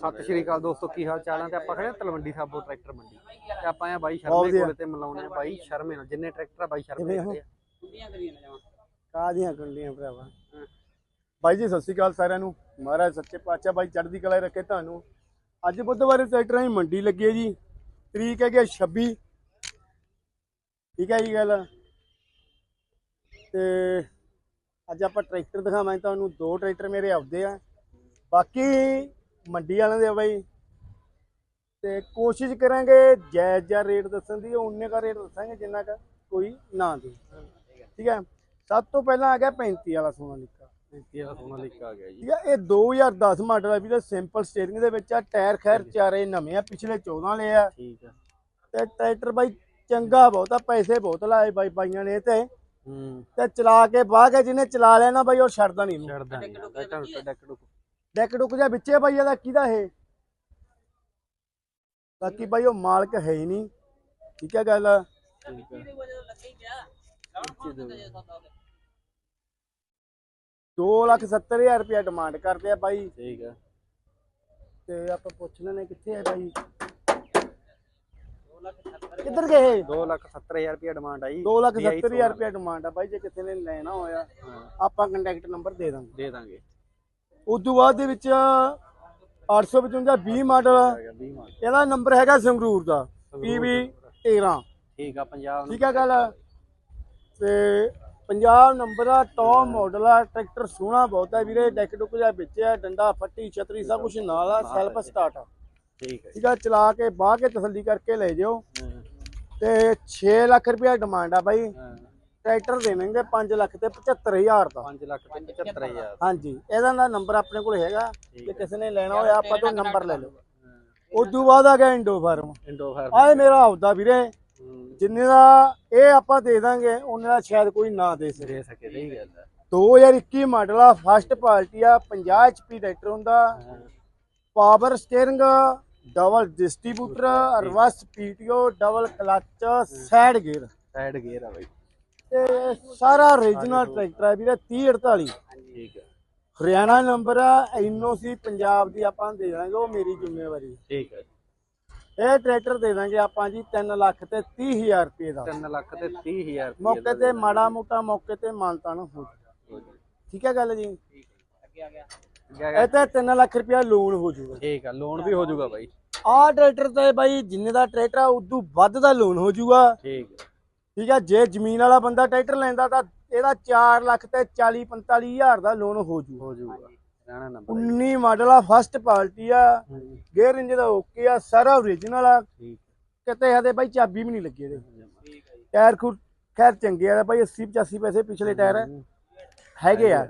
ਸਤਿ ਸ਼੍ਰੀ ਅਕਾਲ ਦੋਸਤੋ ਕੀ ਹਾਲ ਚਾਲ ਹੈ ਤੇ ਆਪਾਂ ਖੜੇ ਤਲਵੰਡੀ ਸਾਬੋ ਟਰੈਕਟਰ ਮੰਡੀ। ਤੇ ਆਪਾਂ ਆ ਬਾਈ ਸ਼ਰਮੇ। ਕੋਲੇ ਤੇ ਮਿਲਾਉਣੇ ਆ। ਬਾਈ ਸ਼ਰਮੇ ਨਾਲ ਜਿੰਨੇ ਟਰੈਕਟਰ ਆ ਬਾਈ ਸ਼ਰਮੇ ਕਿਵੇਂ ਹੋ? ਖੜੇ ਆ। ਕਾਦੀਆਂ ਕੁੰਡੀਆਂ ਭਰਾਵਾ? ਬਾਈ ਜੀ ਸਤਿ ਸ਼੍ਰੀ ਅਕਾਲ ਸਾਰਿਆਂ ਨੂੰ। ਮਹਾਰਾਜ ਸੱਚੇ ਪਾਤਸ਼ਾਹ ਬਾਈ ਚੜ੍ਹਦੀ ਕਲਾ ਰੱਖੇ ਤੁਹਾਨੂੰ। ਅੱਜ ਬੁੱਧਵਾਰ ਟਰੈਕਟਰਾਂ ਦੀ ਮੰਡੀ ਲੱਗੀ ਹੈ ਜੀ। ਤਰੀਕ ਹੈਗੀ ਹੈ 26 ਠੀਕ ਹੈ ਜੀ ਗੱਲ। ਤੇ ਅੱਜ ਆਪਾਂ ਟਰੈਕਟਰ ਦਿਖਾਵਾਂਗੇ ਤੁਹਾਨੂੰ। ਦੋ ਟਰੈਕਟਰ ਮੇਰੇ ਆਪਦੇ ਆ। ਬਾਕੀ ਮੰਡੀ ਵਾਲਿਆਂ ਦੇ ਆ ਬਾਈ। ਤੇ ਕੋਸ਼ਿਸ਼ ਕਰਾਂਗੇ ਜਾਇਜ਼ ਜਿਹਾ ਰੇਟ ਦੱਸਣ ਦੀ ਉਹਨੇ ਦਾ ਰੇਟ ਦੱਸਾਂਗੇ ਜਿੰਨਾ ਕਾ ਕੋਈ ਨਾ ਦੇ। ਠੀਕ ਹੈ? ਸਭ ਤੋਂ ਪਹਿਲਾਂ ਆ ਗਿਆ 35 ਵਾਲਾ ਸੋਨਾ ਲਿਖਾ ਇਹ ਵਾਲਾ ਸੋਨਾ ਲਿਖ ਆ ਗਿਆ ਜੀ। ਠੀਕ ਹੈ? ਇਹ 2010 ਮਾਡਲ ਆ ਵੀ ਤੇ ਸਿੰਪਲ ਸਟੀਅਰਿੰਗ ਦੇ ਵਿੱਚ ਆ ਟਾਇਰ ਖੈਰ ਚਾਰੇ ਨਵੇਂ ਆ ਪਿਛਲੇ 14 ਲਏ ਆ। ਠੀਕ ਆ। ਤੇ ਟਰੈਕਟਰ ਬਾਈ ਚੰਗਾ ਬਹੁਤ ਆ ਪੈਸੇ ਬਹੁਤ ਲਾਏ ਬਾਈ ਬਾਈਆਂ ਨੇ ਤੇ। ਹੂੰ। ਤੇ ਚਲਾ ਕੇ ਬਾਹ ਕੇ ਜਿਹਨੇ ਚਲਾ ਲਿਆ ਨਾ ਬਾਈ ਉਹ ਛੱਡਦਾ ਨਹੀਂ। ਛੱਡਦਾ ਨਹੀਂ ਡੈਕ ਡੁਕ। ਡੈਕ ਡੁੱਕ ਜਿਹਾ ਵਿੱਚੇ ਬਾਈ ਇਹਦਾ ਕਿਹਦਾ ਇਹ? ਬਾਕੀ ਬਾਈ ਉਹ ਮਾਲਕ ਹੈ ਹੀ ਨਹੀਂ। ਠੀਕ ਹੈ ਗੱਲ? ਦੋ ਲੱਖ ਸੱਤਰ ਹਜ਼ਾਰ ਰੁਪਇਆ ਡਿਮਾਂਡ ਕਰਦੇ ਆ ਬਾਈ। ਠੀਕ ਆ। ਤੇ ਆਪਾਂ ਪੁੱਛ ਲੈਣੇ ਕਿੱਥੇ ਹੈ ਬਾਈ। ਕਿੱਧਰ ਗਏ 2 ਲੱਖ 70000 ਰੁਪਏ ਡਿਮਾਂਡ ਆਈ। ਦੋ ਲੱਖ ਸੱਤਰ ਹਜ਼ਾਰ ਰੁਪਇਆ ਡਿਮਾਂਡ ਆ ਬਾਈ ਜੇ ਕਿਸੇ ਨੇ ਲੈਣਾ ਹੋਇਆ ਆਪਾਂ ਕੰਟੈਕਟ ਨੰਬਰ ਦੇ ਦਾਂਗੇ। ਦੇ ਦਾਂਗੇ। ਉਸ ਤੋਂ ਬਾਅਦ ਦੇ ਵਿੱਚ 855 20 ਮਾਡਲ ਆ ਗਿਆ 20 ਮਾਡਲ। ਇਹਦਾ ਨੰਬਰ ਹੈਗਾ ਸੰਗਰੂਰ ਦਾ PB 13 ਠੀਕ ਆ ਪੰਜਾਬ ਠੀਕ ਹੈ ਗੱਲ। ਤੇ ਪੰਜਾਬ ਨੰਬਰ ਆ ਟੌਪ ਮਾਡਲ ਆ ਟਰੈਕਟਰ ਸੋਹਣਾ ਬਹੁਤ ਹੈ ਵੀਰੇ ਡੈਕ ਡੁੱਕ ਜਿਹਾ ਵਿੱਚ ਆ ਡੰਡਾ ਫੱਟੀ ਛਤਰੀ ਸਭ ਕੁਝ ਨਾਲ ਆ ਸੈਲਫ ਸਟਾਰਟ ਆ। ਠੀਕ ਹੈ ਠੀਕ ਆ ਚਲਾ ਕੇ ਬਾਹ ਕੇ ਤਸੱਲੀ ਕਰਕੇ ਲੈ ਜਿਓ। ਤੇ 6 ਲੱਖ ਰੁਪਇਆ ਡਿਮਾਂਡ ਆ ਬਾਈ। ਟਰੈਕਟਰ ਦੇਵਾਂਗੇ 5 ਲੱਖ ਤੇ 75000 ਦਾ। 5 ਲੱਖ ਤੇ 75000 ਹਾਂਜੀ ਇਹਦਾ ਦਾ ਨੰਬਰ ਆਪਣੇ ਕੋਲ ਹੈਗਾ ਜੇ ਕਿਸੇ ਨੇ ਲੈਣਾ ਹੋਇਆ ਆਪਾਂ ਤੋਂ ਨੰਬਰ ਲੈ ਲਓ। ਤੋਂ ਬਾਅਦ ਆ ਗਿਆ ਇੰਡੋ ਫਾਰਮ ਇੰਡੋ ਫਾਰ ਆਏ ਮੇਰਾ ਆਉਦਾ ਵੀਰੇ। ਜਿੰਨੇ ਦਾ ਇਹ ਆਪਾਂ ਦੇ ਦਾਂਗੇ ਉਹਨੇ ਦਾ ਸ਼ਾਇਦ ਕੋਈ ਨਾ ਦੇ ਸਕੇ। ਸਹੀ ਗੱਲ ਹੈ। 2021 ਮਾਡਲ ਆ ਫਸਟ ਪਾਰਟੀ ਆ 50 HP ਟਰੈਕਟਰ ਹੁੰਦਾ। Power steering double distributor reverse PTO double clutch side gear side gear ਆ ਬਾਈ। ਤੇ ਸਾਰਾ ਓਰੀਜਨਲ ਟਰੈਕਟਰ ਆ ਵੀਰੇ 3048 ਠੀਕ ਹੈ। ਹਰਿਆਣਾ ਨੰਬਰ ਆ ਐਨਓਸੀ ਪੰਜਾਬ ਦੀ ਆਪਾਂ ਦੇ ਦਾਂਗੇ ਉਹ ਮੇਰੀ ਜ਼ਿੰਮੇਵਾਰੀ। ਠੀਕ ਹੈ ਇਹ ਟਰੈਕਟਰ ਦੇ ਦਾਂਗੇ ਆਪਾਂ ਜੀ 3 ਲੱਖ ਤੇ 30000 ਰੁਪਏ ਦਾ। 3 ਲੱਖ ਤੇ 30000 ਰੁਪਏ ਮੌਕੇ ਤੇ ਮਾੜਾ ਮੋਟਾ ਮੌਕੇ ਤੇ ਮਾਨਤਾਨ ਹੋ। ਠੀਕ ਹੈ ਗੱਲ ਜੀ? ਇਹ ਤੇ 3 ਲੱਖ ਰੁਪਇਆ ਲੋਨ ਹੋ ਜਾਊਗਾ। ਠੀਕ ਆ ਲੋਨ ਵੀ ਹੋ ਜਾਊਗਾ ਬਾਈ। ਆਹ ਟਰੈਕਟਰ ਤੇ ਬਾਈ ਜਿੰਨੇ ਦਾ ਟਰੈਕਟਰ ਆ ਉਦੋਂ ਵੱਧ ਦਾ ਲੋਨ ਹੋ ਜਾਊਗਾ। ਠੀਕ ਹੈ। ਠੀਕ ਹੈ ਜੇ ਜ਼ਮੀਨ ਵਾਲਾ ਬੰਦਾ ਟਰੈਕਟਰ ਲੈਂਦਾ ਤਾਂ ਇਹਦਾ 4 ਲੱਖ ਤੇ 40 45 ਹਜ਼ਾਰ ਦਾ ਲੋਨ ਹੋ ਜਾਊਗਾ ਹੋ ਜਾਊਗਾ ਰਹਿਣਾ ਨੰਬਰ 19 ਮਾਡਲ ਆ ਫਸਟ ਪਾਰਟੀ ਆ ਗੇਅਰ ਇੰਜ ਦਾ ਓਕੇ ਆ ਸਾਰਾ ਓਰੀਜਨਲ ਆ। ਠੀਕ। ਕਿਤੇ ਹਦੇ ਬਾਈ ਚਾਬੀ ਵੀ ਨਹੀਂ ਲੱਗੀ ਇਹਦੇ। ਟਾਇਰ ਖੁਰ ਖੈਰ ਚੰਗੇ ਆ ਬਾਈ 80 85 ਪੈਸੇ ਪਿਛਲੇ ਟਾਇਰ ਹੈਗੇ ਆ।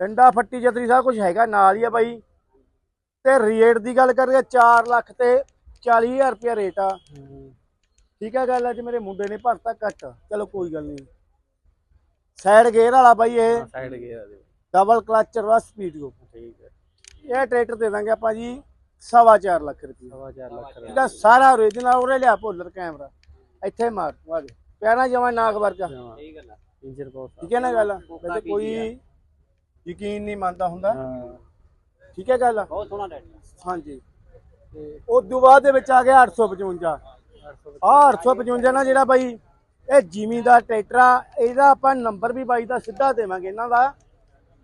ਡੰਡਾ ਫੱਟੀ ਜਤਰੀ ਸਭ ਕੁਝ ਹੈਗਾ ਨਾਲ ਹੀ ਆ ਬਾਈ। ਤੇ ਰੇਟ ਦੀ ਗੱਲ ਕਰੀਏ 4 ਲੱਖ ਤੇ 40000 ਰੁਪਇਆ ਰੇਟ ਆ। ਠੀਕ ਹੈ ਗੱਲ ਅੱਜ ਮੇਰੇ ਮੁੰਡੇ ਨੇ ਭਰਤਾ ਕੱਟ ਚਲੋ ਕੋਈ ਗੱਲ ਨਹੀਂ। ਸਾਈਡ ਗੇਅਰ ਵਾਲਾ ਬਾਈ ਇਹ। ਸਾਈਡ ਗੇਅਰ ਆ ਦੇ ਡਬਲ ਕਲਚ ਰਵਾ ਸਪੀਡ ਕੋ ਠੀਕ ਹੈ ਇਹ ਟਰੈਕਟਰ ਦੇ ਦਾਂਗੇ ਆਪਾਂ ਜੀ ਸਵਾ ਚਾਰ ਲੱਖ ਰੁਪਏ ਸਵਾ ਚਾਰ ਲੱਖ ਰੁਪਏ ਇਹਦਾ ਸਾਰਾ ਓਰੀਜਨਲ ਉਰੇ ਲਿਆ ਭੋਲਰ ਕੈਮਰਾ। ਇੱਥੇ ਮਾਰ ਵਾਗੇ ਪਿਆਰਾ ਜਮਾ ਨਾਗ ਵਰਗਾ। ਸਹੀ ਗੱਲ ਆ। ਇੰਜਰ ਬਹੁਤ ਠੀਕ ਹੈ ਨਾ ਗੱਲ? ਵੈਸੇ ਕੋਈ ਯਕੀਨ ਨਹੀਂ ਮੰਨਦਾ ਹੁੰਦਾ। ਹਾਂ। ਠੀਕ ਹੈ ਗੱਲ? ਬਹੁਤ ਸੋਹਣਾ ਟਰੈਕਟਰ ਹਾਂਜੀ। ਤੇ ਉਸ ਤੋਂ ਬਾਅਦ ਦੇ ਵਿੱਚ ਆ ਗਿਆ 855 ਆ 855 ਨਾ ਜਿਹੜਾ ਬਾਈ ਇਹ ਜਿਮੀ ਦਾ ਟਰੈਕਟਰ ਆ ਇਹਦਾ ਆਪਾਂ ਨੰਬਰ ਵੀ ਬਾਈ ਦਾ ਸਿੱਧਾ ਦੇਵਾਂਗੇ ਇਹਨਾਂ ਦਾ।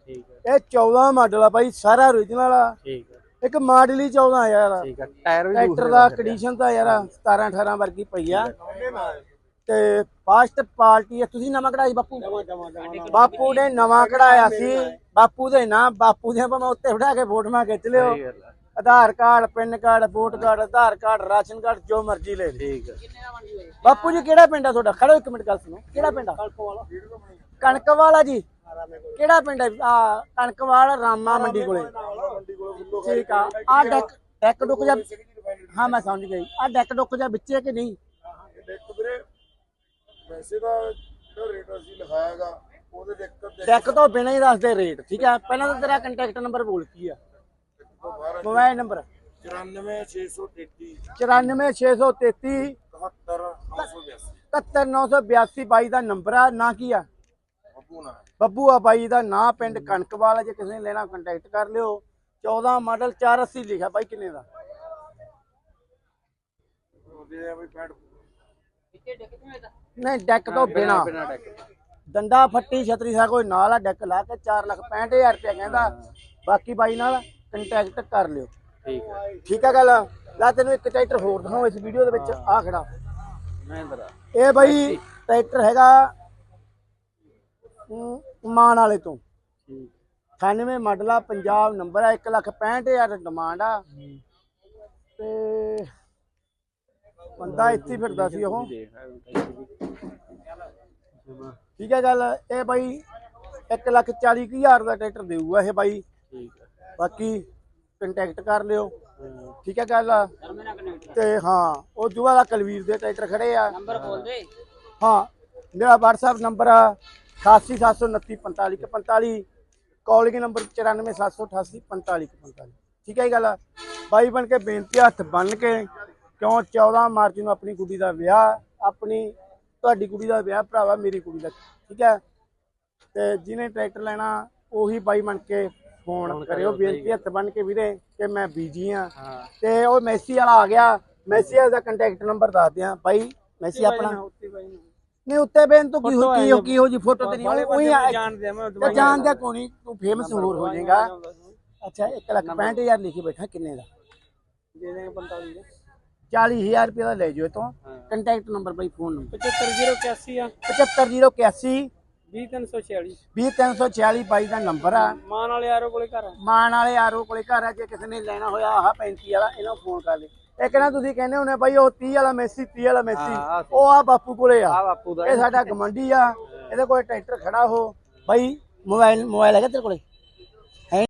ਠੀਕ ਹੈ ਇਹ 14 ਮਾਡਲ ਆ ਬਾਈ ਸਾਰਾ ਓਰੀਜਨਲ ਆ। ਠੀਕ ਹੈ ਇੱਕ ਮਾਡਲ ਹੀ 14 ਯਾਰ ਠੀਕ ਹੈ ਟਾਇਰ ਵੀ ਟਰੈਕਟਰ ਦਾ ਕੰਡੀਸ਼ਨ ਤਾਂ ਯਾਰ 17 18 ਵਰਗੀ ਪਈ ਆ। ਤੇ ਫਾਸਟ ਪਾਰਟੀ ਆ ਤੁਸੀਂ ਨਵਾਂ ਕਢਾਈ ਬਾਪੂ? ਬਾਪੂ ਨੇ ਨਵਾਂ ਕਢਾਇਆ ਸੀ। ਬਾਪੂ ਦੇ ਨਾਂ ਬਾਪੂ ਦੇ ਭਾਵੇਂ ਉੱਤੇ ਬਿਠਾ ਕੇ ਫੋਟੋਆਂ ਖਿੱਚ ਲਿਓ। Aadhaar card PAN card vote card Aadhaar card ration card ਜੋ ਮਰਜ਼ੀ ਲੈ ਲਈ ਠੀਕ ਹੈ ਬਾਪੂ ਜੀ ਕਿਹੜਾ ਪਿੰਡ ਆ ਤੁਹਾਡਾ? ਖੜੋ ਇੱਕ ਮਿੰਟ ਗੱਲ ਸੁਣੋ। ਕਿਹੜਾ ਪਿੰਡ ਆ? ਕਣਕ ਵਾਲਾ ਜੀ। ਕਿਹੜਾ ਪਿੰਡ ਆ? ਕਣਕ ਵਾਲਾ ਰਾਮਾ ਮੰਡੀ ਕੋਲੇ। ਠੀਕ ਆ। ਆ ਡੈਕ ਡੈਕ ਡੁੱਕ ਜਾ ਹਾਂ ਮੈਂ ਸਮਝ ਗਈ ਆ ਡੈਕ ਡੁੱਕ ਜਾ ਵਿੱਚੇ ਕਿ ਨਹੀਂ? ਡੈਕ ਵੀਰੇ ਵੈਸੇ ਤਾਂ ਜਿਹੜਾ ਰੇਟ ਅਸੀਂ ਲਿਖਾਇਆਗਾ ਉਹਦੇ ਡੈਕ ਦੇ ਡੈਕ ਤੋਂ ਬਿਨਾਂ ਹੀ ਦੱਸਦੇ ਰੇਟ। ਠੀਕ ਆ। ਪਹਿਲਾਂ ਤਾਂ ਤੇਰਾ ਕੰਟੈਕਟ ਨੰਬਰ ਬੋਲ ਕੀ ਆ। ਮੋਬਾਈਲ ਨੰਬਰ 94633 94633 71982 71982 ਬਾਈ ਦਾ ਨੰਬਰ ਆ ਨਾ ਕੀ ਆ? ਬੱਬੂ ਨਾ ਬੱਬੂ ਆ ਬਾਈ ਦਾ ਨਾਂ ਪਿੰਡ ਕਣਕਵਾਲ ਆ, ਜੇ ਕਿਸੇ ਨੇ ਲੈਣਾ ਕੰਟੈਕਟ ਕਰ ਲਿਓ। 14 ਮਾਡਲ 480 ਲਿਖਿਆ ਬਾਈ ਕਿੰਨੇ ਦਾ? ਉਹਦੇ ਆ ਬਈ ਪੈਂਟ ਨਹੀਂ ਡੈਕ ਤੋਂ ਬਿਨਾ ਬਿਨਾ। ਡੈਕ ਦੰਦਾ ਫੱਟੀ ਛਤਰੀ ਸਾ ਕੋਈ ਨਾਲ ਆ ਡੈਕ ਲਾ ਕੇ 4 ਲੱਖ 65000 ਰੁਪਇਆ ਕਹਿੰਦਾ। ਬਾਕੀ ਬਾਈ ਨਾਲ ਕੰਟੈਕਟ ਕਰ ਲਿਓ। ਠੀਕ ਹੈ। ਠੀਕ ਹੈ ਗੱਲ? ਲੈ ਤੈਨੂੰ ਇੱਕ ਟਰੈਕਟਰ ਹੋਰ ਦਿਖਾਉਂ ਇਸ ਵੀਡੀਓ ਦੇ ਵਿੱਚ। ਆ ਖੜਾ। ਮਹਿੰਦਰਾ। ਇਹ ਬਾਈ ਟਰੈਕਟਰ ਹੈਗਾ ਮਾਨ ਵਾਲੇ ਤੋਂ। ਠੀਕ। 98 ਮਾਡਲ ਆ ਪੰਜਾਬ ਨੰਬਰ ਆ 1 ਲੱਖ 65000 ਡਿਮਾਂਡ ਆ। ਤੇ ਬੰਦਾ ਇੱਥੇ ਫਿਰਦਾ ਸੀ ਉਹ। ਠੀਕ ਹੈ ਗੱਲ? ਇਹ ਬਾਈ 1 ਲੱਖ 40 ਕੁ ਹਜ਼ਾਰ ਦਾ ਟਰੈਕਟਰ ਦੇਊਗਾ ਇਹ ਬਾਈ। ਠੀਕ ਬਾਕੀ ਕੰਟੈਕਟ ਕਰ ਲਿਓ। ਠੀਕ ਹੈ ਗੱਲ? ਤੇ ਹਾਂ ਉਹ ਜੂਆ ਦਾ ਕਲਵੀਰ ਦੇ ਟਰੈਕਟਰ ਖੜੇ ਆ। ਨੰਬਰ ਬੋਲ ਦੇ। ਹਾਂ ਮੇਰਾ WhatsApp ਨੰਬਰ ਆ 8879454545 ਕਾਲਿੰਗ ਨੰਬਰ 9478844545 ਠੀਕ ਹੈ ਇਹ ਗੱਲ? ਬਾਈ ਬਣ ਕੇ ਬੇਨਤੀ ਆ, ਹੱਥ ਬੰਨ ਕੇ ਕਿਉਂ 14 ਮਾਰਚ ਨੂੰ ਆਪਣੀ ਕੁੜੀ ਦਾ ਵਿਆਹ ਆਪਣੀ ਤੁਹਾਡੀ ਕੁੜੀ ਦਾ ਵਿਆਹ ਭਰਾਵਾ ਮੇਰੀ ਕੁੜੀ ਦਾ। ਠੀਕ ਹੈ? ਤੇ ਜਿਹਨੇ ਟਰੈਕਟਰ ਲੈਣਾ ਉਹੀ ਬਾਈ ਬਣ ਕੇ ਫੋਨ ਕਰਿਓ ਬੇਨਤੀ ਹੱਥ ਬੰਨ ਕੇ ਵੀਰੇ ਕਿ ਮੈਂ ਬੀਜੀ ਆ। ਤੇ ਉਹ ਮੈਸੀ ਵਾਲਾ ਆ ਗਿਆ। ਮੈਸੀ ਦਾ ਕੰਟੈਕਟ ਨੰਬਰ ਦੱਸ ਦਿਆਂ। ਬਾਈ ਮੈਸੀ ਆਪਣਾ। ਨਹੀਂ ਉੱਤੇ ਬੇਨ ਤੂੰ ਕੀ ਹੋ ਕੀ ਹੋ ਕੀ ਹੋ ਜੀ ਫੋਟੋ ਤੇਰੀ ਉਹੀ ਆ ਜਾਣਦੇ ਮੈਂ ਤੇ ਜਾਣਦਾ ਨਹੀਂ ਤੂੰ ਫੇਮਸ ਹੋਰ ਹੋ ਜਾਏਗਾ। ਅੱਛਾ 1 ਲੱਖ 65000 ਲਿਖੀ ਬੈਠਾ ਕਿੰਨੇ ਦਾ? ਦੇ ਦੇਂਗੇ 45 ਦੇ। 40000 ਰੁਪਏ ਦਾ ਲੈ ਜਾਓ ਤੋਂ। ਕੰਟੈਕਟ ਨੰਬਰ ਬਾਈ ਫੋਨ ਨੰਬਰ 75081 ਆ। 75081 20346 20346 ਬਾਈ ਦਾ ਨੰਬਰ ਆ। ਮਾਨ ਵਾਲੇ ਯਾਰੋ ਕੋਲੇ ਘਰ ਆ। ਮਾਨ ਵਾਲੇ ਆਰੋ ਕੋਲੇ ਘਰ ਆ ਜੇ ਕਿਸੇ ਨੇ ਲੈਣਾ ਹੋਇਆ ਆਹ 35 ਵਾਲਾ ਇਹਨਾਂ ਨੂੰ ਫੋਨ ਕਰ ਲੈ ਇੱਕ ਨਾ ਤੁਸੀਂ ਕਹਿੰਦੇ ਹੋਣੇ ਬਾਈ ਉਹ 30 ਵਾਲਾ ਮੈਸੀ 30 ਵਾਲਾ ਮੈਸੀ ਉਹ ਆ ਬਾਪੂ ਕੋਲੇ ਆ। ਆ ਬਾਪੂ ਦਾ ਇਹ ਸਾਡਾ ਗਮੰਡੀ ਆ ਇਹਦੇ ਕੋਲ ਟਰੈਕਟਰ ਖੜਾ ਹੋ ਬਾਈ ਮੋਬਾਈਲ ਮੋਬਾਈਲ ਹੈਗਾ ਤੇਰੇ ਕੋਲੇ?